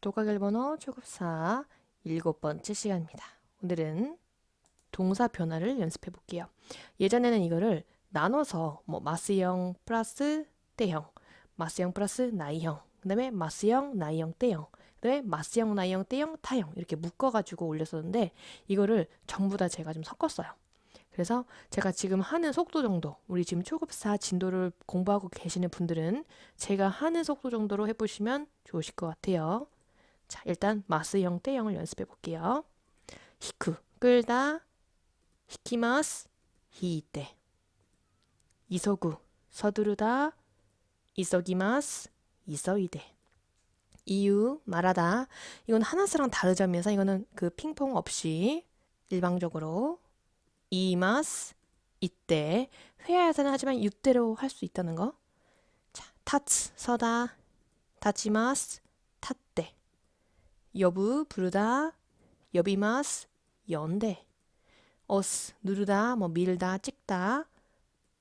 독학일 번호 초급사 일곱 번째 시간입니다. 오늘은 동사 변화를 연습해 볼게요. 예전에는 이거를 나눠서 뭐 마스형 플러스 때형, 마스형 플러스 나이형, 그다음에 마스형, 나이형, 때형, 그다음에 마스형, 나이형, 때형, 타형 이렇게 묶어가지고 올렸었는데 이거를 전부 다 제가 좀 섞었어요. 그래서 제가 지금 하는 속도 정도, 우리 지금 초급사 진도를 공부하고 계시는 분들은 제가 하는 속도 정도로 해보시면 좋으실 것 같아요. 자, 일단 마스형 때형을 연습해 볼게요. 히쿠, 끌다, 히키마스, 히이때. 이소구, 서두르다, 이소기마스, 이소이데. 이유, 말하다. 이건 하나스랑 다르자면서 이거는 그 핑퐁 없이 일방적으로 이마스, 이때. 회화에서는 하지만 이때로 할 수 있다는 거. 자, 타츠, 서다, 타치마스, 탔대. 여부, 부르다, 여비마스, 연대. 어스, 누르다, 뭐 밀다, 찍다.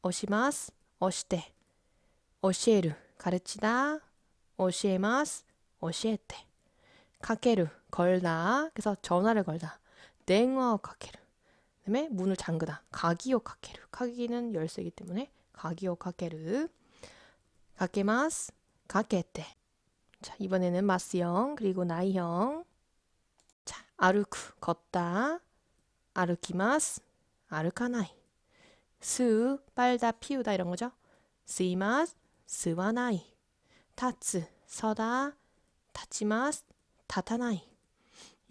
어시마스, 어시대. 어시에르, 가르치다. 어시에마스, 어시에테. 카케르, 걸다. 그래서 전화를 걸다. 냉어 카케르. 그다음에 문을 잠그다. 가기오 카케르. 가기는 열쇠이기 때문에 가기오 카케르. 가케마스, 가케테. 자, 이번에는 마스형, 그리고 나이형. 자, 아르쿠, 걷다. 아르키마스, 아르카나이. 스, 빨다, 피우다 이런 거죠. 스이마스, 스와나이. 타츠, 서다. 타치마스, 타타나이.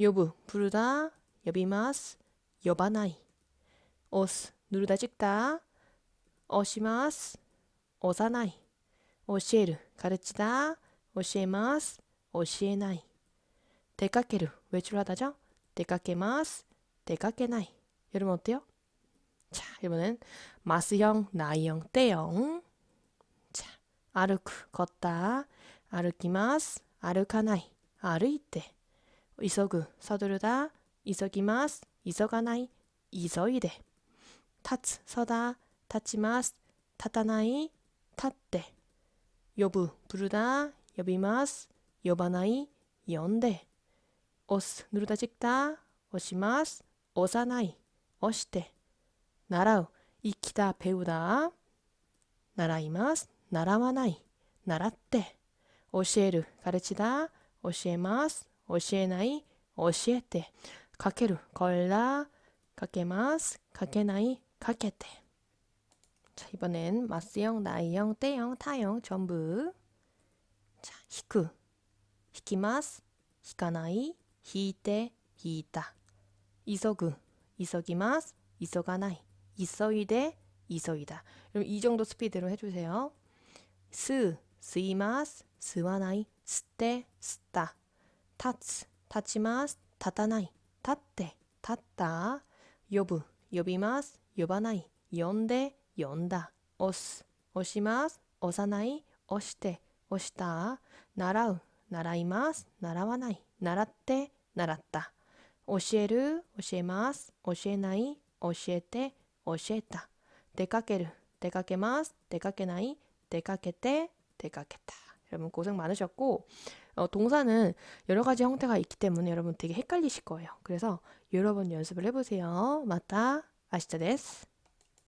요부, 부르다. 여비마스, 여바나이. 오스, 누르다, 찍다. 어시마스, 오사나이. 오시에르, 가르치다. 오시에마스, 오시에나이. 데카케르, 외출하다죠? 데카케마스, 데카케나이. 여러분 어때요? 자, 이번엔 마스형, 나이형, 때형. 자, 아르쿠, 걷다. 아르키마스, 아르카나이. 아르이때. 이서구, 서두르다. 이서기마스, 이서가나이. 이서이데. 타츠, 서다. 타치마스, 타타나이. 탔대. 여부, 부르다. 여비마스, 여바나이. 연대. 오스, 누르다 찍다. 오시마스, 오사나이. 어시대. 나라우, 익히다, 배우다. 나라이마스, 나라와나이. 나라떼. 오시에르, 가르치다. 오시에마스, 오시에나이. 오시에떼. 가케르, 걸다. 가케마스, 가케나이. 가케떼. 자, 이번엔 마스형, 나이형, 때형, 타형 전부. 자, 히쿠. 히키마스, 히카나이. 히이테, 히이타. 이서구, 이서기마스, 이서가나이. 이서이데, 이서이다. 그럼 이 정도 스피드로 해주세요. 스, 스이마스, 스와나이. 스테, 스타. 타츠, 타치마스, 타타나이. 타떼, 타따. 여부, 여비마스, 여바나이. 연대, 연다. 오스, 오시마스, 오사나이. 오시테, 오시다. 나라우, 나라이마스, 나라와나이. 나라떼, 나랐다. 오시에르, 오시에마스, 오시에나이, 오시에테, 오시에타. 데카케르, 데카케마스, 데카케나이, 데카케테, 데카케타. 여러분 고생 많으셨고 어, 동사는 여러 가지 형태가 있기 때문에 여러분 되게 헷갈리실 거예요. 그래서 여러 번 연습을 해보세요. 맞다, 데스?